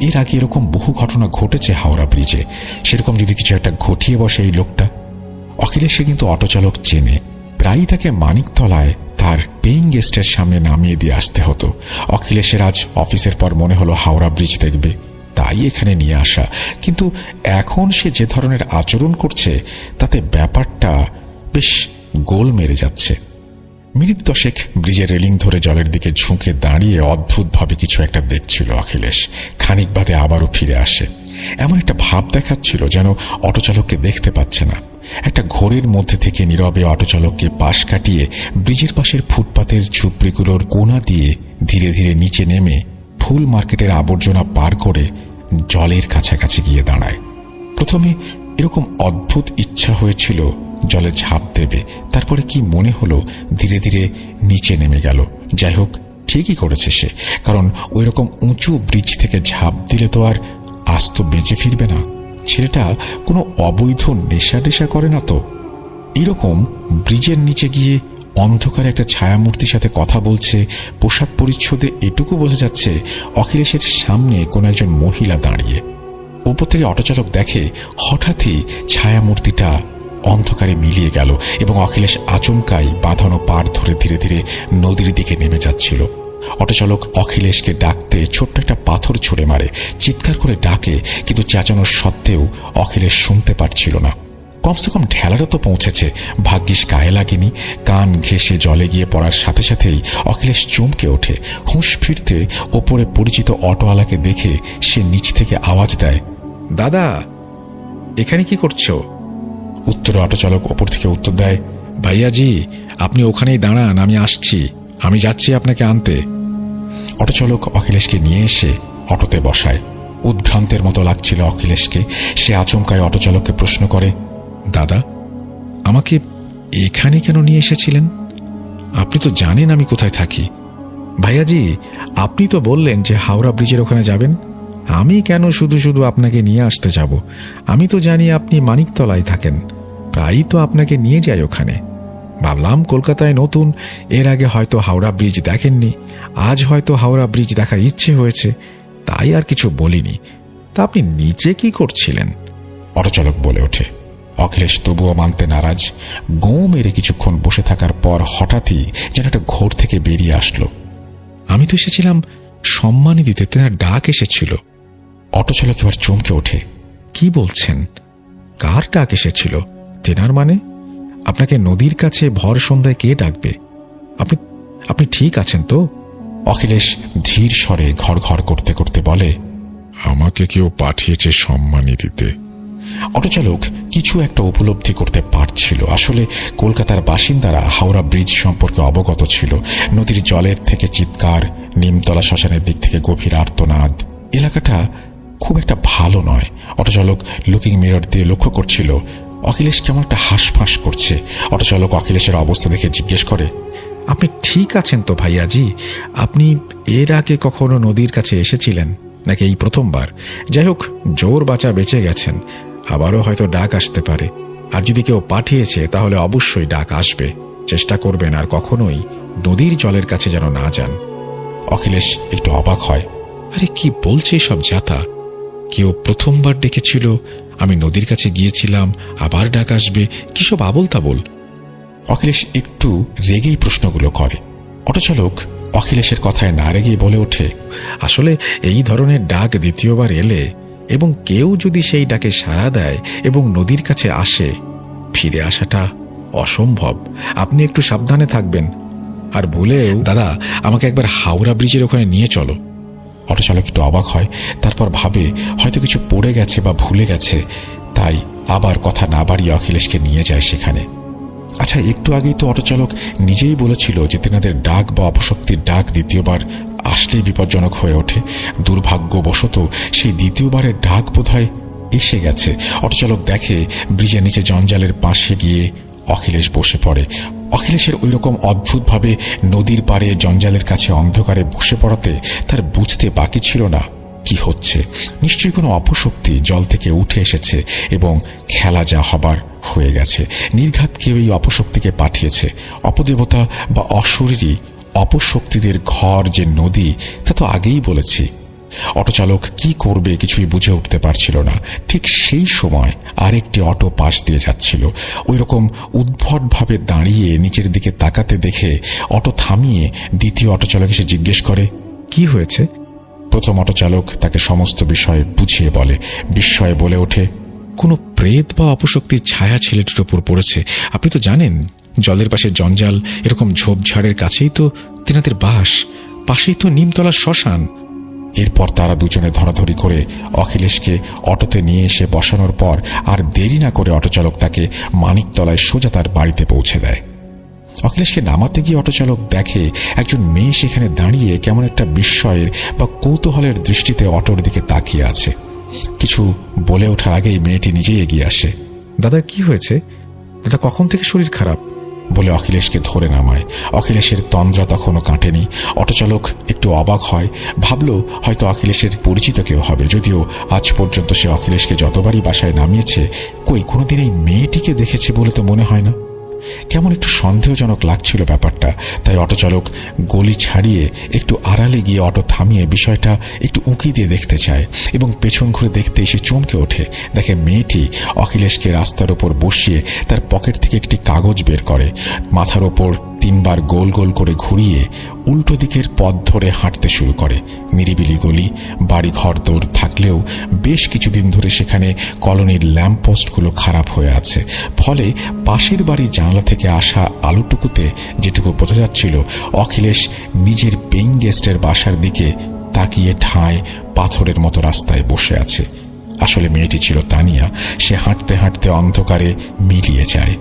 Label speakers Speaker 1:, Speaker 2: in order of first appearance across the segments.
Speaker 1: এর আগে এরকম বহু ঘটনা ঘটেছে হাওড়া ব্রিজে। সেরকম যদি কিছু একটা ঘটিয়ে বসে এই লোকটা, অখিলেশে কিন্তু অটোচালক চেনে। প্রায়ই তাকে মানিকতলায় তার পেইং গেস্টের সামনে নামিয়ে দিয়ে আসতে হতো। অখিলেশের আজ অফিসের পর মনে হলো হাওড়া ব্রিজ দেখবে, তাই এখানে নিয়ে আসা। কিন্তু এখন সে যে ধরনের আচরণ করছে, তাতে ব্যাপারটা বেশ গোল মেরে যাচ্ছে। মিনিট দশেক ব্রিজের রেলিং ধরে জলের দিকে ঝুঁকে দাঁড়িয়ে অদ্ভুতভাবে কিছু একটা দেখছিল অখিলেশ। খানিক বাদে আবারও ফিরে আসে। এমন একটা ভাব দেখাচ্ছিল যেন অটোচালককে দেখতে পাচ্ছে না। একটা ঘোরের মধ্যে থেকে নীরবে অটোচালককে পাশ কাটিয়ে ব্রিজের পাশের ফুটপাতের ঝুপড়িগুলোর কোনা দিয়ে ধীরে ধীরে নিচে নেমে ফুল মার্কেটের আবর্জনা পার করে জলের কাছাকাছি গিয়ে দাঁড়ায়। প্রথমে এরকম অদ্ভুত ইচ্ছা হয়েছিল জলে ঝাঁপ দেবে। তারপরে কি মনে হলো? ধীরে ধীরে নিচে নেমে গেল। যাই হোক, ঠিকই করেছে সে। কারণ ওই রকম উঁচু ব্রিজ থেকে ঝাঁপ দিলে তো আর আস্ত বেঁচে ফিরবে না। ছেলেটা কোনো অবৈধ নেশা টেশা করে না তো? এরকম ব্রিজের নিচে গিয়ে অন্ধকারে একটা ছায়ামূর্তির সাথে কথা বলছে, পোশাক পরিচ্ছদে এটুকু বোঝা যাচ্ছে অখিলেশের সামনে কোনো একজন মহিলা দাঁড়িয়ে। উপর থেকে অটোচালক দেখে হঠাৎই ছায়ামূর্তিটা অন্ধকারে মিলিয়ে গেল এবং অখিলেশ আচমকাই বাঁধানো পার ধরে ধীরে ধীরে নদীর দিকে নেমে যাচ্ছিল। অটোচালক অখিলেশকে ডাকতে ছোট্ট একটা পাথর ছুঁড়ে মারে, চিৎকার করে ডাকে, কিন্তু চেঁচানোর সত্ত্বেও অখিলেশ শুনতে পারছিল না। কমসে কম ঢেলারও তো পৌঁছেছে, ভাগ্যিস গায়ে লাগেনি, কান ঘেঁষে জলে গিয়ে পড়ার সাথে সাথেই অখিলেশ চমকে ওঠে, হুঁশ ফিরতে ওপরে পরিচিত অটোওয়ালাকে দেখে সে নিচ থেকে আওয়াজ দেয়, দাদা, এখানে কি করছ? উত্তরে অটোচালক ওপর থেকে উত্তর দেয় ভাইয়াজি আপনি ওখানেই দাঁড়ান, আমি আসছি। আমি যাচ্ছি আপনাকে আনতে। অটোচালক অখিলেশকে নিয়ে এসে অটোতে বসায়। উদ্ভ্রান্তের মতো লাগছিল অখিলেশকে। সে আচমকায় অটোচালককে প্রশ্ন করে, দাদা, আমাকে এখানে কেন নিয়ে এসেছিলেন? আপনি তো জানেন আমি কোথায় থাকি। ভাইয়াজি আপনি তো বললেন যে হাওড়া ব্রিজের ওখানে যাবেন। আমি কেন শুধু শুধু আপনাকে নিয়ে আসতে যাব? আমি তো জানি আপনি মানিকতলায় থাকেন। প্রায়ই তো আপনাকে নিয়ে যাই ওখানে। ভাবলাম কলকাতায় নতুন এর আগে হয়তো হাওড়া ব্রিজ দেখেননি আজ হয়তো হাওড়া ব্রিজ দেখার ইচ্ছে হয়েছে তাই আর কিছু বলিনি। তা আপনি নিচে কি করছিলেন? অটোচালক বলে ওঠে অখিলেশ তবুও মানতে নারাজ গৌ মেরে কিছুক্ষণ বসে থাকার পর হঠাৎই যেন একটা ঘোর থেকে বেরিয়ে আসলো। আমি তো এসেছিলাম সম্মানী দিতে তেনার ডাক এসেছিল। অটোচালক এবার চমকে ওঠে। কি বলছেন? কার ডাক এসেছিল? তেনার মানে? আপনাকে নদীর কাছে ভর সন্ধ্যায় কে ডাকবে? আপনি আপনি ঠিক আছেন তো? অখিলেশ ধীর স্বরে ঘর ঘর করতে করতে বলে আমাকে কেউ পাঠিয়েছে সম্মানী দিতে। অটোচালক কিছু একটা উপলব্ধি করতে পারছিল। আসলে কলকাতার বাসিন্দারা হাওড়া ব্রিজ সম্পর্কে অবগত ছিল। নদীর জলের থেকে চিৎকার নিমতলা শ্মশানের দিক থেকে গভীর আর্তনাদ। এলাকাটা খুব একটা ভালো নয়। অটোচালক লুকিং মিরর দিয়ে লক্ষ্য করছিল অখিলেশ কেমন একটা হাঁসফাঁস করছে। অটোচালক অখিলেশের অবস্থা দেখে জিজ্ঞেস করে, আপনি ঠিক আছেন তো ভাইয়াজি? আপনি এর আগে কখনো নদীর কাছে এসেছিলেন? নাকি এই প্রথমবার? যাই হোক, জোর বাঁচা বেঁচে গেছেন। আবারও হয়তো ডাক আসতে পারে। আর যদি কেউ পাঠিয়েছে, তাহলে অবশ্যই ডাক আসবে। চেষ্টা করবেন আর কখনোই নদীর জলের কাছে যেন না যান। অখিলেশ একটু অবাক হয়, আরে কি বলছে সব যাতা? কেউ প্রথমবার ডেকেছিল আমি নদীর কাছে গিয়েছিলাম, আবার ডাক আসবে, কি সব আবল তাবল অখিলেশ একটু রেগেই প্রশ্নগুলো করে। অটোচালক অখিলেশের কথায় না রেগেই বলে ওঠে, আসলে এই ধরনের ডাক দ্বিতীয়বার এলে এবং কেউ যদি সেই ডাকে সাড়া দেয় এবং নদীর কাছে আসে, ফিরে আসাটা অসম্ভব। আপনি একটু সাবধানে থাকবেন। আর ভুলেও দাদা, আমাকে একবার হাওড়া ব্রিজের ওখানে নিয়ে চলো। অটোচালক একটু অবাক হয়। তারপর ভাবে, হয়তো কিছু পড়ে গেছে বা ভুলে গেছে, তাই আবার কথা না বাড়িয়ে অখিলেশকে নিয়ে যায় সেখানে। আচ্ছা একটু আগেই তো অটোচালক নিজেই বলেছিল যে তেনাদের ডাক বা অপশক্তির ডাক দ্বিতীয়বার আসলেই বিপজ্জনক হয়ে ওঠে। দুর্ভাগ্যবশত সেই দ্বিতীয়বারের ডাক বোধহয় এসে গেছে। অটোচালক দেখে, ব্রিজের নিচে জঞ্জালের পাশে গিয়ে অখিলেশ বসে পড়ে। অখিলেশের ওই রকম অদ্ভুতভাবে নদীর পাড়ে জঞ্জালের কাছে অন্ধকারে বসে পড়াতে তার বুঝতে বাকি ছিল না। কি হচ্ছে? নিশ্চয়ই কোনো অপশক্তি জল থেকে উঠে এসেছে এবং খেলা যা হবার হয়ে গেছে। নির্ঘাত কেউ এই অপশক্তিকে পাঠিয়েছে। অপদেবতা বা অশরীরী অপশক্তিদের ঘর যে নদী, তা তো আগেই বলেছি। অটোচালক কি করবে কিছুই বুঝে উঠতে পারছিল না। ঠিক সেই সময় আরেকটি অটো পাশ দিয়ে যাচ্ছিল। ওই রকম উদ্ভটভাবে দাঁড়িয়ে নিচের দিকে তাকাতে দেখে অটো থামিয়ে দ্বিতীয় অটোচালক এসে জিজ্ঞেস করে,
Speaker 2: কি হয়েছে?
Speaker 1: প্রথম অটোচালক তাকে সমস্ত বিষয়ে বুঝিয়ে বলে। বিস্ময়ে বলে ওঠে,
Speaker 2: কোনো প্রেত বা অপশক্তির ছায়া ছেলেটির ওপর পড়েছে। আপনি তো জানেন, জলের পাশে জঞ্জাল এরকম ঝোপঝাড়ের কাছেই তো তেনাদের বাস। পাশেই তো নিমতলা শ্মশান।
Speaker 1: এরপর তারা দুজনে ধরাধরি করে অখিলেশকে অটোতে নিয়ে এসে বসানোর পর আর দেরি না করে অটোচালক তাকে মানিকতলায় সোজা তার বাড়িতে পৌঁছে দেয়। অখিলেশকে নামাতে গিয়ে অটোচালক দেখে একজন মেয়ে সেখানে দাঁড়িয়ে কেমন একটা বিস্ময়ের বা কৌতূহলের দৃষ্টিতে অটোর দিকে তাকিয়ে আছে। কিছু বলে ওঠার আগেই মেয়েটি নিজেই এগিয়ে আসে।
Speaker 2: দাদা, কি হয়েছে? দাদা, কখন থেকে শরীর খারাপ?
Speaker 1: বলে অখিলেশকে ধরে নামায়। অখিলেশের তন্দ্রা তখনও কাটেনি। অটোচালক একটু অবাক হয়। ভাবল, হয়তো অখিলেশের পরিচিত কেউ হবে। যদিও আজ পর্যন্ত সে অখিলেশকে যতবারই বাসায় নামিয়েছে, কই, কোনোদিন এই মেয়েটিকে দেখেছে বলে তো মনে হয় না। কেমন একটু সন্দেহজনক লাগছিল ব্যাপারটা। তাই অটোচালক গলি ছাড়িয়ে একটু আড়ালে গিয়ে অটো থামিয়ে বিষয়টা একটু উঁকি দিয়ে দেখতে চায় এবং পেছন ঘুরে দেখতে এসে চমকে ওঠে। দেখে মেয়েটি অখিলেশকে রাস্তার ওপর বসিয়ে তার পকেট থেকে একটি কাগজ বের করে। মাথার ওপর তিনবার গোল গোল করে ঘুরিয়ে উল্টো দিকের পথ ধরে হাঁটতে শুরু করে। নিরিবিলি গলি বাড়ি ঘর দৌড় থাকলেও বেশ কিছুদিন ধরে সেখানে কলোনির ল্যাম্পপোস্টগুলো খারাপ হয়ে আছে। ফলে পাশের বাড়ির জানলা থেকে আসা আলোটুকুতে যেটুকু বোঝা যাচ্ছিল, অখিলেশ নিজের পেইং গেস্টের বাসার দিকে তাকিয়ে ঠায় পাথরের মতো রাস্তায় বসে আছে। আসলে মেয়েটি ছিল তানিয়া। সে হাঁটতে হাঁটতে অন্ধকারে মিলিয়ে যায়।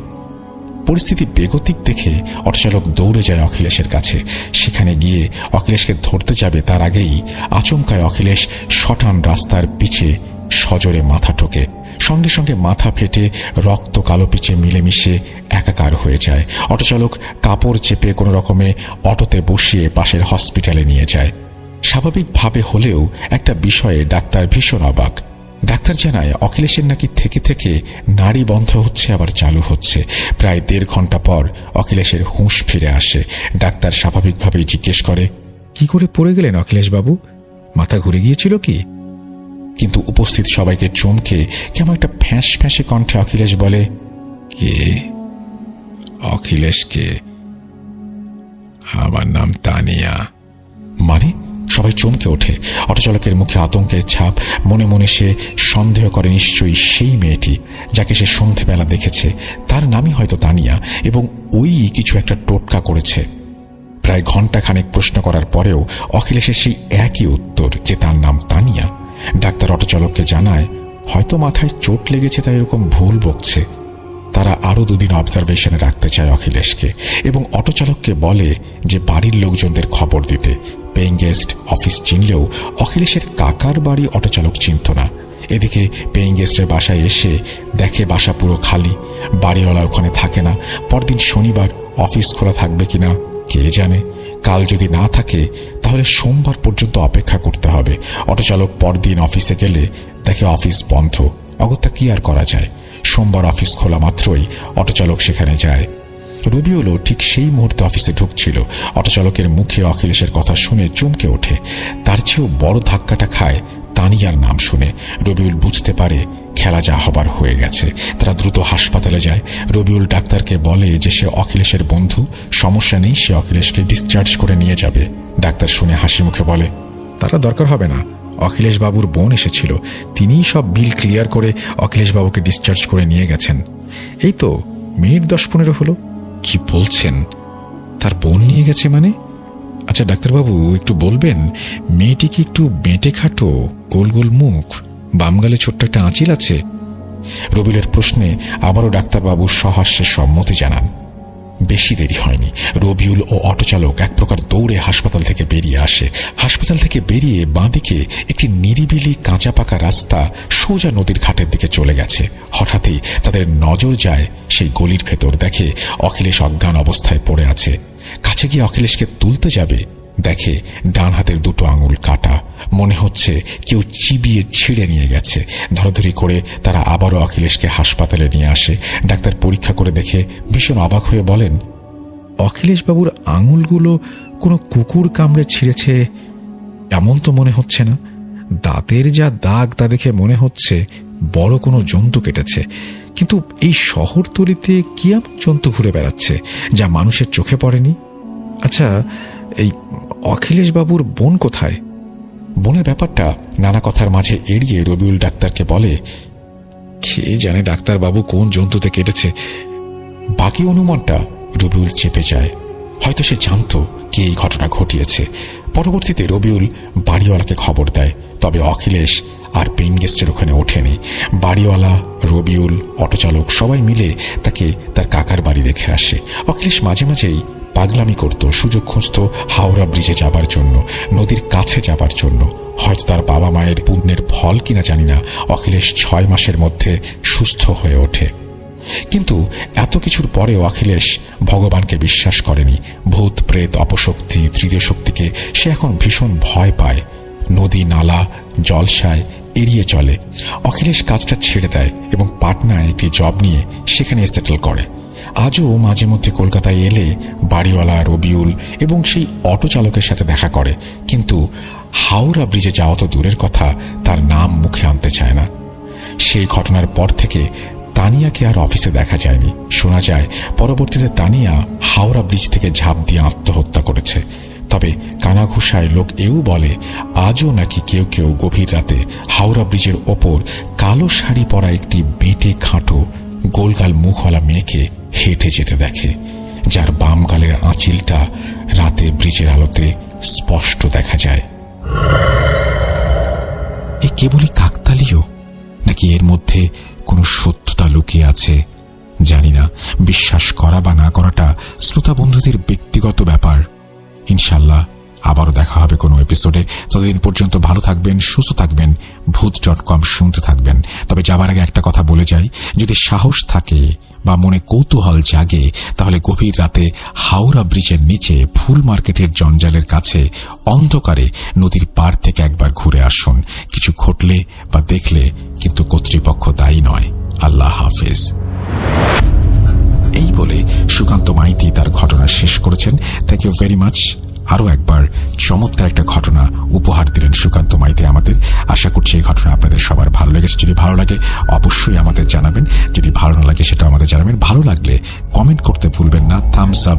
Speaker 1: পরিস্থিতি বেগতিক দেখে অটোচালক দৌড়ে যায় অখিলেশের কাছে। সেখানে গিয়ে অখিলেশকে ধরতে যাবে তার আগেই আচমকায় অখিলেশ শটান রাস্তার পিছে সজোরে মাথা ঠোকে। সঙ্গে সঙ্গে মাথা ফেটে রক্ত কালো পিছে মিলেমিশে একাকার হয়ে যায়। অটোচালক কাপড় চেপে কোনো রকমে অটোতে বসিয়ে পাশের হসপিটালে নিয়ে যায়। স্বাভাবিকভাবে হলেও একটা বিষয়ে ডাক্তার ভীষণ অবাক। ডাক্তার জানায়, অখিলেশের নাকি থেকে থেকে নাড়ি বন্ধ হচ্ছে, আবার চালু হচ্ছে। প্রায় দেড় ঘণ্টা পর অখিলেশের হুঁশ ফিরে আসে। ডাক্তার স্বাভাবিকভাবেই জিজ্ঞেস করে,
Speaker 2: কি করে পড়ে গেলেন অখিলেশ বাবু মাথা ঘুরে গিয়েছিল কি?
Speaker 1: কিন্তু উপস্থিত সবাইকে চমকে কেমন একটা ফ্যাঁস ফ্যাঁসে কণ্ঠে অখিলেশ বলে,
Speaker 2: কে? অখিলেশকে? আমার নাম তানিয়া।
Speaker 1: মানে সবাই চমকে ওঠে। অটোচালকের মুখে আতঙ্কের ছাপ। মনে মনে সে সন্দেহ করে নিশ্চয়ই সেই মেয়েটি, যাকে সে সন্ধেবেলা দেখেছে। তার নামই হয়তো তানিয়া এবং ওই কিছু একটা টোটকা করেছে। প্রায় ঘন্টাখানেক প্রশ্ন করার পরেও অখিলেশের সেই একই উত্তর যে তার নাম তানিয়া। ডাক্তার অটোচালককে জানায়, হয়তো মাথায় চোট লেগেছে তাই এরকম ভুল বকছে। তারা আরও দুদিন অবজারভেশনে রাখতে চায় অখিলেশকে এবং অটোচালককে বলে যে বাড়ির লোকজনদের খবর দিতে। পেইং গেস্ট অফিস চিনলেও অখিলেশের কাকার বাড়ি অটোচালক চিনত না। এদিকে পেইং গেস্টের বাসায় এসে দেখে বাসা পুরো খালি, বাড়িওয়ালা ওখানে থাকে না, পরদিন শনিবার অফিস খোলা থাকবে কিনা কে জানে? কাল যদি না থাকে, তাহলে সোমবার পর্যন্ত অপেক্ষা করতে হবে। অটোচালক পরদিন অফিসে গেলে দেখে অফিস বন্ধ, অগত্যা কি আর করা যায়? সোমবার অফিস খোলা মাত্রই অটোচালক সেখানে যায়। রবিউলও ঠিক সেই মুহূর্তে অফিসে ঢুকছিল। অটোচালকের মুখে অখিলেশের কথা শুনে চমকে ওঠে। তার চেয়েও বড় ধাক্কাটা খায় তানিয়ার নাম শুনে। রবিউল বুঝতে পারে খেলা যা হবার হয়ে গেছে। তারা দ্রুত হাসপাতালে যায়। রবিউল ডাক্তারকে বলে যে সে অখিলেশের বন্ধু। সমস্যা নেই, সে অখিলেশকে ডিসচার্জ করে নিয়ে যাবে। ডাক্তার শুনে হাসি মুখে বলে,
Speaker 2: তারা দরকার হবে না। অখিলেশ বাবুর বোন এসেছিল। তিনিই সব বিল ক্লিয়ার করে অখিলেশ বাবুকে ডিসচার্জ করে নিয়ে গেছেন। এই তো মিনিট দশ পনেরো হলো। কি বলছেন? তার বোন নিয়ে গেছে মানে? আচ্ছা ডাক্তারবাবু, একটু বলবেন, মেয়েটি কি একটু বেঁটে খাটো, গোল গোল মুখ, বাম গালে ছোট্ট একটা আঁচিল আছে?
Speaker 1: রবিউলের প্রশ্নে আবারও ডাক্তারবাবু সহাস্যে সম্মতি জানান। বেশি দেরি হয়নি। রবিউল ও অটোচালক এক প্রকার দৌড়ে হাসপাতাল থেকে বেরিয়ে আসে। হাসপাতাল থেকে বেরিয়ে বাঁদিকে একটি নিরিবিলি কাঁচা পাকা রাস্তা সোজা নদীর ঘাটের দিকে চলে গেছে। হঠাৎই তাদের নজর যায় সেই গলির ভেতর। দেখে অখিলেশ অজ্ঞান অবস্থায় পড়ে আছে। কাছে গিয়ে অখিলেশকে তুলতে যাবে দেখে ডান হাতের দুটো আঙুল কাটা। মনে হচ্ছে কেউ চিবিয়ে ছিঁড়ে নিয়ে গেছে। ধরাধরি করে তারা আবারও অখিলেশকে হাসপাতালে নিয়ে আসে। ডাক্তার পরীক্ষা করে দেখে ভীষণ অবাক হয়ে বলেন
Speaker 2: অখিলেশ বাবুর আঙুলগুলো কোনো কুকুর কামড়ে ছিঁড়েছে এমন তো মনে হচ্ছে না। দাঁতের যা দাগ তা দেখে মনে হচ্ছে বড় কোনো জন্তু কেটেছে। কিন্তু এই শহরতলিতে কি এমন জন্তু ঘুরে বেড়াচ্ছে যা মানুষের চোখে পড়েনি? আচ্ছা এই অখিলেশ বাবুর বোন কোথায়?
Speaker 1: বোনের ব্যাপারটা নানা কথার মাঝে এড়িয়ে রবিউল ডাক্তারকে বলে,
Speaker 2: কে জানে ডাক্তারবাবু কোন জন্তুতে কেটেছে?
Speaker 1: বাকি অনুমানটা রবিউল চেপে যায়। হয়তো সে জানত কে এই ঘটনা ঘটিয়েছে। পরবর্তীতে রবিউল বাড়িওয়ালাকে খবর দেয়। তবে অখিলেশ আর পেইন গেস্টের ওখানে ওঠেনি। বাড়িওয়ালা, রবিউল, অটোচালক সবাই মিলে তাকে তার কাকার বাড়ি রেখে আসে। অখিলেশ মাঝে মাঝেই পাগলামি করত, সুযোগ খুঁজত হাওড়া ব্রিজে যাবার জন্য, নদীর কাছে যাবার জন্য। হয়তো তার বাবা মায়ের পুণ্যের ফল কিনা জানি না, অখিলেশ ছয় মাসের মধ্যে সুস্থ হয়ে ওঠে। কিন্তু এত কিছুর পরেও অখিলেশ ভগবানকে বিশ্বাস করেনি। ভূত, প্রেত, অপশক্তি তৃতীয় শক্তিকে সে এখন ভীষণ ভয় পায়। নদী, নালা, জলসায় এড়িয়ে চলে। অখিলেশ কাজটা ছেড়ে দেয় এবং পাটনায় একটি জব নিয়ে সেখানে সেটেল করে। আজও মাঝে মধ্যে কলকাতায় এলে বাড়িওয়ালা রবিউল এবং সেই অটো চালকের সাথে দেখা করে। কিন্তু হাওড়া ব্রিজে যাওয়া তো দূরের কথা, তার নাম মুখে আনতে চায় না। সেই ঘটনার পর থেকে তানিয়াকে আর অফিসে দেখা যায়নি। শোনা যায়, পরবর্তীতে তানিয়া হাওড়া ব্রিজ থেকে ঝাঁপ দিয়ে আত্মহত্যা করেছে। তবে কানাঘুষায় লোক এও বলে, আজও নাকি কেউ কেউ গভীর রাতে হাওড়া ব্রিজের ওপর কালো শাড়ি পরা একটি বেটে খাঁটো গোলগাল মুখওয়ালা মেয়েকে হেঁটে যেতে দেখে, যার বাম গালের আঁচিলটা রাতে ব্রিজের আলোতে স্পষ্ট দেখা যায়। এ কেবলই কাকতালিও নাকি এর মধ্যে কোনো সত্যতা লুকিয়ে আছে? জানি না। বিশ্বাস করা বা না করাটা শ্রোতা বন্ধুদের এপিসোডে। ততদিন পর্যন্ত ভালো থাকবেন, সুস্থ থাকবেন ভূত ডট কম শুনতে থাকবেন। তবে যাবার আগে একটা কথা বলে যাই, যদি সাহস থাকে বা মনে কৌতূহল জাগে, তাহলে গভীর রাতে হাওড়া ব্রিজের নিচে ফুল মার্কেটের জঞ্জালের কাছে অন্ধকারে নদীর পাড় থেকে একবার ঘুরে আসুন। কিছু ঘটলে বা দেখলে কিন্তু কর্তৃপক্ষ দায়ী নয়। আল্লাহ হাফেজ। এই বলে সুকান্ত মাইতি তার ঘটনা শেষ করেছেন। থ্যাংক ইউ ভেরি মাচ আরও একবার আশা করছি এই ঘটনা আপনাদের সবার ভালো লেগেছে। যদি ভালো লাগে, অবশ্যই আমাদের জানাবেন। যদি ভালো না লাগে সেটা আমাদের জানাবেন। ভালো লাগলে কমেন্ট করতে ভুলবেন না। থামস আপ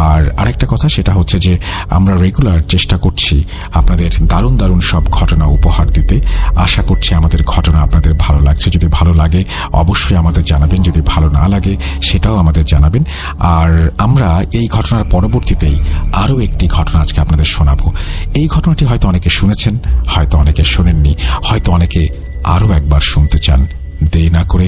Speaker 1: আর আরেকটা কথা, সেটা হচ্ছে যে আমরা রেগুলার চেষ্টা করছি আপনাদের দারুণ দারুণ সব ঘটনা উপহার দিতে। আশা করছি আমাদের ঘটনা আপনাদের ভালো লাগছে। যদি ভালো লাগে, অবশ্যই আমাদের জানাবেন। যদি ভালো না লাগে, সেটাও আমাদের জানাবেন। আর আমরা এই ঘটনার পরবর্তীতেই আরও একটি ঘটনা আজকে আপনাদের শোনাবো। এই ঘটনাটি হয়তো অনেকে শুনেছেন, হয়তো অনেকে শোনেননি, হয়তো অনেকে আরও একবার শুনতে চান। দেরি না করে